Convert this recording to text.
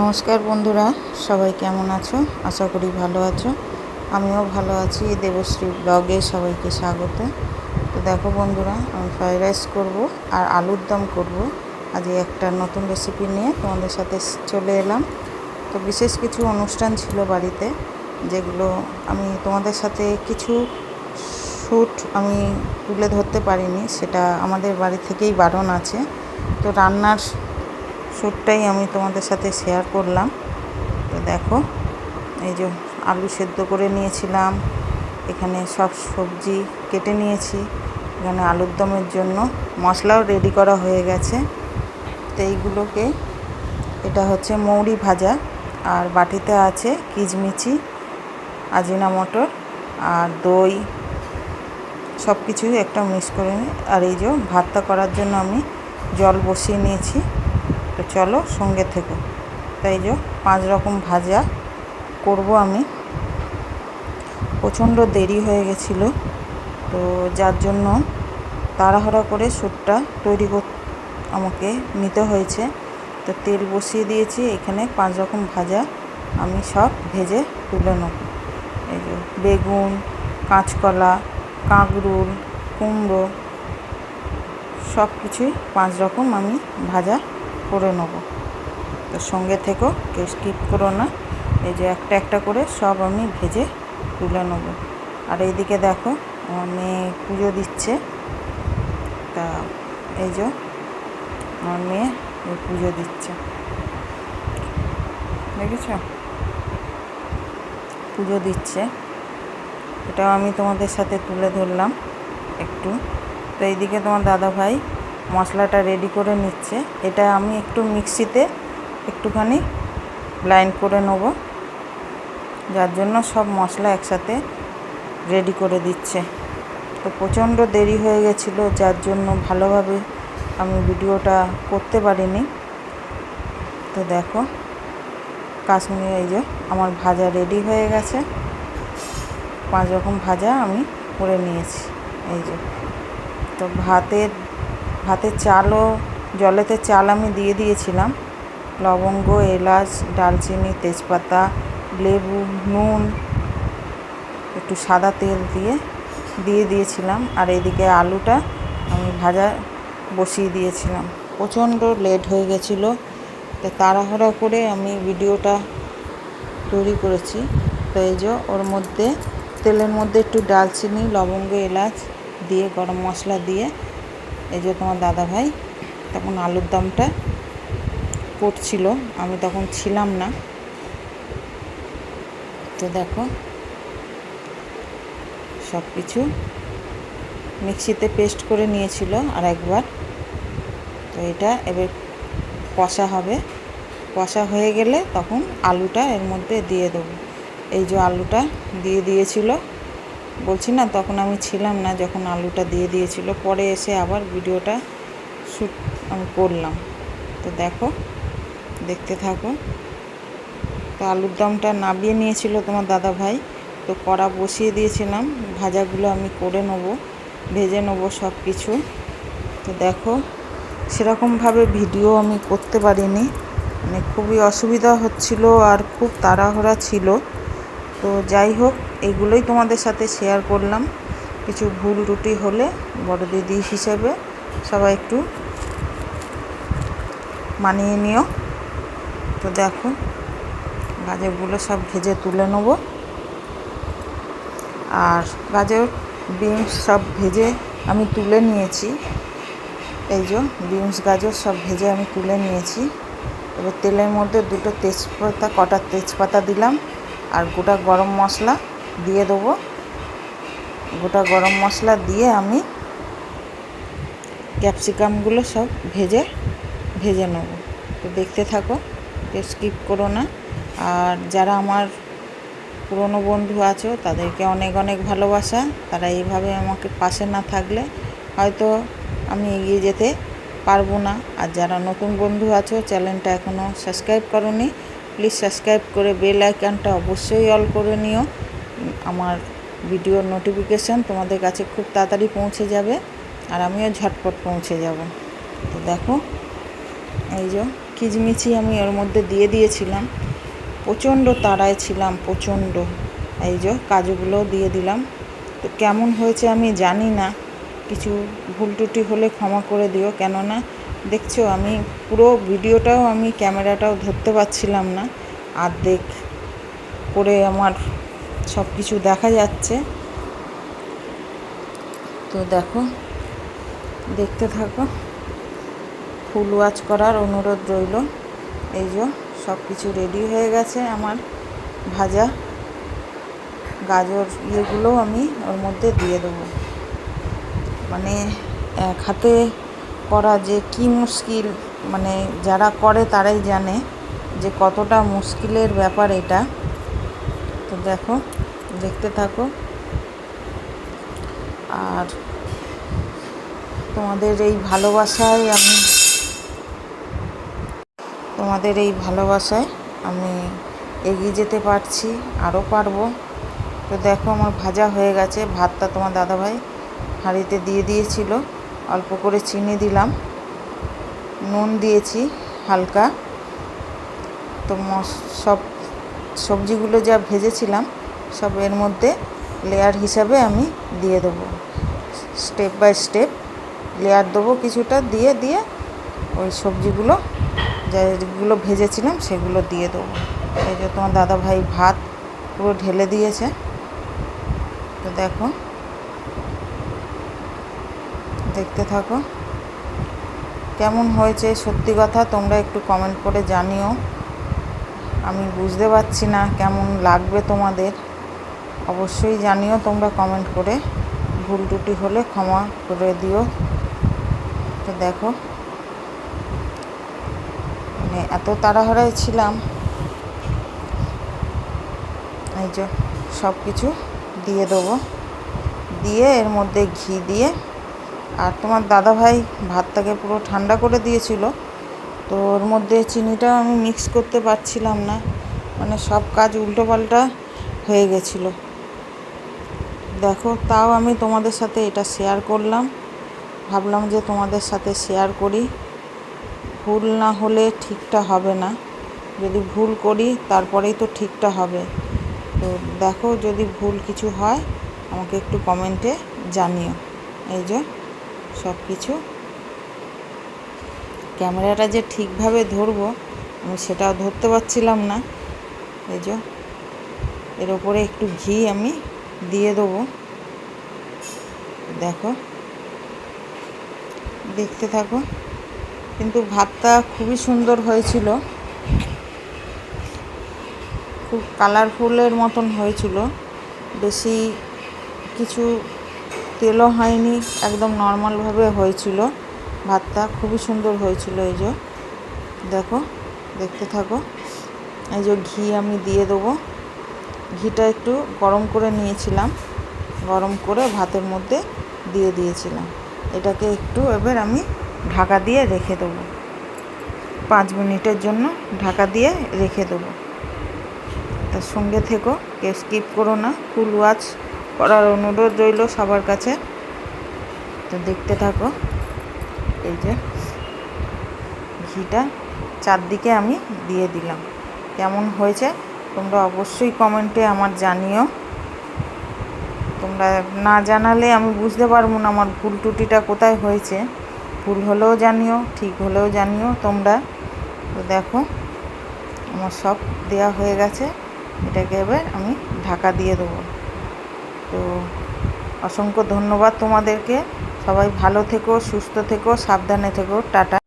নমস্কার বন্ধুরা, সবাই কেমন আছো? আশা করি ভালো আছো। আমিও ভালো আছি, দেবশ্রী ব্লগে সবাইকে স্বাগত। তো দেখো বন্ধুরা, আমি ফ্রাইড রাইস করব আর আলুর দম করব। আজ একটা নতুন রেসিপি নিয়ে তোমাদের সাথে চলে এলাম। তো বিশেষ কিছু অনুষ্ঠান ছিল বাড়িতে, যেগুলো আমি তোমাদের সাথে কিছু শ্যুট আমি তুলে ধরতে পারিনি, সেটা আমাদের বাড়ি থেকেই বারণ আছে। তো রান্নার শ্যুটটাই আমি তোমাদের সাথে শেয়ার করলাম। তো দেখো, এই যে আলু সেদ্ধ করে নিয়েছিলাম, এখানে সব সবজি কেটে নিয়েছি, এখানে আলুর দমের জন্য মশলাও রেডি করা হয়ে গেছে। তো এইগুলোকে, এটা হচ্ছে মৌরি ভাজা, আর বাটিতে আছে কিচমিচি আজিনা মটর, আর দই সব কিছুই একটা মিক্স করে নিই আর এই যে ভাতটা করার জন্য আমি জল বসিয়ে নিয়েছি। চলো সঙ্গে থেকো। তাই যে পাঁচ রকম ভাজা করব আমি। প্রচণ্ড দেরি হয়ে গেছিল, তো যার জন্য তাড়াহুড়া করে স্যুটটা তৈরি কর আমাকে নিতে হয়েছে। তো তেল বসিয়ে দিয়েছি, এখানে পাঁচ রকম ভাজা আমি সব ভেজে তুলে নেব। এই যে বেগুন, কাঁচকলা, কাঁকরুল, কুমড়ো সব কিছুই পাঁচ রকম আমি ভাজা করে নেব। তো সঙ্গে থেকেও কেউ স্কিপ করো না। এই যে একটা একটা করে সব আমি ভেজে তুলে নেব। আর এইদিকে দেখো আমার মেয়ে পুজো দিচ্ছে। তা এই যে আমার মেয়ে পুজো দিচ্ছে। দেখেছ? পুজো দিচ্ছে। এটাও আমি তোমাদের সাথে তুলে ধরলাম একটু। তো এইদিকে তোমার দাদা ভাই মশলাটা রেডি করে নিচ্ছে। এটা আমি একটু মিক্সিতে একটুখানি ব্লাইন্ড করে নেব। যার জন্য সব মশলা একসাথে রেডি করে দিচ্ছে। তো প্রচণ্ড দেরি হয়ে গেছিল, যার জন্য ভালোভাবে আমি ভিডিওটা করতে পারিনি। তো দেখো, কাশ্মীরি এই যে আমার ভাজা রেডি হয়ে গেছে। পাঁচ রকম ভাজা আমি করে নিয়েছি। এই যে, তো ভাতের ভাতের চালও, জলেতে চাল আমি দিয়ে দিয়েছিলাম। লবঙ্গ, এলাচ, ডালচিনি, তেজপাতা, লেবু, নুন, একটু সাদা তেল দিয়ে দিয়ে দিয়েছিলাম। আর এদিকে আলুটা আমি ভাজা বসিয়ে দিয়েছিলাম। প্রচণ্ড লেট হয়ে গেছিল। তো তাড়াহুড়া করে আমি ভিডিওটা তৈরি করেছি। তো এই যে ওর মধ্যে, তেলের মধ্যে একটু ডালচিনি, লবঙ্গ, এলাচ দিয়ে, গরম মশলা দিয়ে এই যে তোমার দাদা ভাই, তখন আলুর দমটা করছিল আমি তখন ছিলাম না। তো দেখো সব কিছু মিক্সিতে পেস্ট করে নিয়েছিল আর একবার তো এটা এবার কষা হবে। কষা হয়ে গেলে তখন আলুটা এর মধ্যে দিয়ে দেবো। এই যে আলুটা দিয়ে দিয়েছিল বলছি না, তখন আমি ছিলাম না, যখন আলুটা দিয়ে দিয়েছিল, পরে এসে আবার ভিডিওটা শ্যুট আমি করলাম। তো দেখো, দেখতে থাকো। তো আলুর দমটা নাবিয়ে নিয়েছিল তোমার দাদা ভাই। তো কড়া বসিয়ে দিয়েছিলাম, ভাজাগুলো আমি করে নেব, ভেজে নেব সব কিছু তো দেখো, সেরকমভাবে ভিডিও আমি করতে পারিনি। মানে খুবই অসুবিধা হচ্ছিল আর খুব তাড়াহুড়া ছিল। তো যাই হোক, এগুলোই তোমাদের সাথে শেয়ার করলাম। কিছু ভুল ত্রুটি হলে বড় দিদি হিসেবে সবাই একটু মানিয়ে নিও। তো দেখো, গাজরগুলো সব ভেজে তুলে নেব। আর গাজর, বিনস সব ভেজে আমি তুলে নিয়েছি। এই যে বিনস, গাজর সব ভেজে আমি তুলে নিয়েছি। এবার তেলের মধ্যে দুটো তেজপাতা, কটা তেজপাতা দিলাম। আর গোটা গরম মশলা দিয়ে দেবো। গোটা গরম মশলা দিয়ে আমি ক্যাপসিকামগুলো সব ভেজে ভেজে নেব। তো দেখতে থাকো, কেউ স্কিপ করো না। আর যারা আমার পুরনো বন্ধু আছো, তাদেরকে অনেক অনেক ভালোবাসা। তারা এইভাবে আমাকে পাশে না থাকলে হয়তো আমি এগিয়ে যেতে পারব না। আর যারা নতুন বন্ধু আছো, চ্যানেলটা এখনও সাবস্ক্রাইব করনি প্লিজ সাবস্ক্রাইব করে বেল আইকনটা অবশ্যই অল করে নিও। আমার ভিডিওর নোটিফিকেশান তোমাদের কাছে খুব তাড়াতাড়ি পৌঁছে যাবে আর আমিও ঝটপট পৌঁছে যাব। তো দেখো, এই যে কিচমিচি আমি ওর মধ্যে দিয়ে দিয়েছিলাম। প্রচণ্ড তাড়ায় ছিলাম, প্রচণ্ড। এই যে কাজুগুলোও দিয়ে দিলাম। তো কেমন হয়েছে আমি জানি না। কিছু ভুল ত্রুটি হলে ক্ষমা করে দিও, কেননা দেখছ, আমি পুরো ভিডিওটাও আমি ক্যামেরাটাও ধরতে পারছিলাম না। আর্ধেক করে আমার সব কিছু দেখা যাচ্ছে। তো দেখো, দেখতে থাকো। ফুল ওয়াচ করার অনুরোধ রইল। এই যে সব কিছু রেডি হয়ে গেছে আমার ভাজা। গাজর ইয়েগুলোও আমি ওর মধ্যে দিয়ে দেবো। মানে এক হাতে করা যে কি মুশকিল মানে যারা করে তারাই জানে যে কতটা মুশকিলের ব্যাপার এটা। তো দেখো, দেখতে থাকো। আর তোমাদের এই ভালোবাসায় আমি, তোমাদের এই ভালোবাসায় আমি এগিয়ে যেতে পারছি, আরও পারব। তো দেখো, আমার ভাজা হয়ে গেছে। ভাতটা তোমার দাদাভাই হাঁড়িতে দিয়ে দিয়েছিল। অল্প করে চিনি দিলাম। নুন দিয়েছি হালকা। তো সব সবজিগুলো যা ভেজেছিলাম, সব এর মধ্যে লেয়ার হিসাবে আমি দিয়ে দেবো। স্টেপ বাই স্টেপ লেয়ার দেবো কিছুটা, দিয়ে দিয়ে ওই সবজিগুলো, যেগুলো ভেজেছিলাম সেগুলো দিয়ে দেবো। এই যে তোমার দাদা ভাই ভাত পুরো ঢেলে দিয়েছে। তো দেখো দেখতে থাকো। কেমন হয়েছে সত্যি কথা তোমরা একটু কমেন্ট করে জানিও। আমি বুঝতে পারছি না কেমন লাগবে তোমাদের। অবশ্যই জানিও তোমরা কমেন্ট করে। ভুল টুটি হলে ক্ষমা করে দিও। তো দেখো। মানে এত তাড়াহুড়ায় ছিলাম। এই যে সব কিছু দিয়ে দেবো। দিয়ে এর মধ্যে ঘি দিয়ে তোমার দাদাভাই ভাতটাকে পুরো ঠান্ডা করে দিয়েছিল, তো ওর মধ্যে চিনিটাও আমি মিক্স করতে পারছিলাম না মানে সব কাজ উল্টোপাল্টা হয়ে গেছিল। দেখো, তাও আমি তোমাদের সাথে এটা শেয়ার করলাম। ভাবলাম যে তোমাদের সাথে শেয়ার করি। ভুল না হলে ঠিকটা হবে না। যদি ভুল করি, তারপরেই তো ঠিকটা হবে। তো দেখো, যদি ভুল কিছু হয়, আমাকে একটু কমেন্টে জানিও। এই যে সব কিছু ক্যামেরাটা যে ঠিকভাবে ধরবো, আমি সেটাও ধরতে পারছিলাম না। এই যে, এর ওপরে একটু ঘি আমি দিয়ে দেবো। দেখো, দেখতে থাকো। কিন্তু ভাতটা খুবই সুন্দর হয়েছিল। খুব কালারফুলের মতন হয়েছিল। বেশি কিছু তেলও হয়নি, একদম নর্মালভাবে হয়েছিল। ভাতটা খুবই সুন্দর হয়েছিল এই যে। দেখো, দেখতে থাকো। এই যে ঘি আমি দিয়ে দেবো। ঘিটা একটু গরম করে নিয়েছিলাম। গরম করে ভাতের মধ্যে দিয়ে দিয়েছিলাম। এটাকে একটু এবার আমি ঢাকা দিয়ে রেখে দেবো। পাঁচ মিনিটের জন্য ঢাকা দিয়ে রেখে দেবো। তার সঙ্গে থেকো, কেউ স্কিপ করো না। ফুল ওয়াচ করার অনুরোধ রইল সবার কাছে। তো দেখতে থাকো, এই যে ঘিটা চারদিকে আমি দিয়ে দিলাম। কেমন হয়েছে তোমরা অবশ্যই কমেন্টে আমার জানিও। তোমরা না জানালে আমি বুঝতে পারব না আমার ভুল টুটিটা কোথায় হয়েছে। ভুল হলেও জানিও, ঠিক হলেও জানিও তোমরা। তো দেখো, আমার সব দেওয়া হয়ে গেছে। এটাকে এবার আমি ঢাকা দিয়ে দেবো। তো অসংখ্য ধন্যবাদ তোমাদেরকে। সবাই ভালো থেকো সুস্থ থেকো সাবধানে থেকো। টাটা।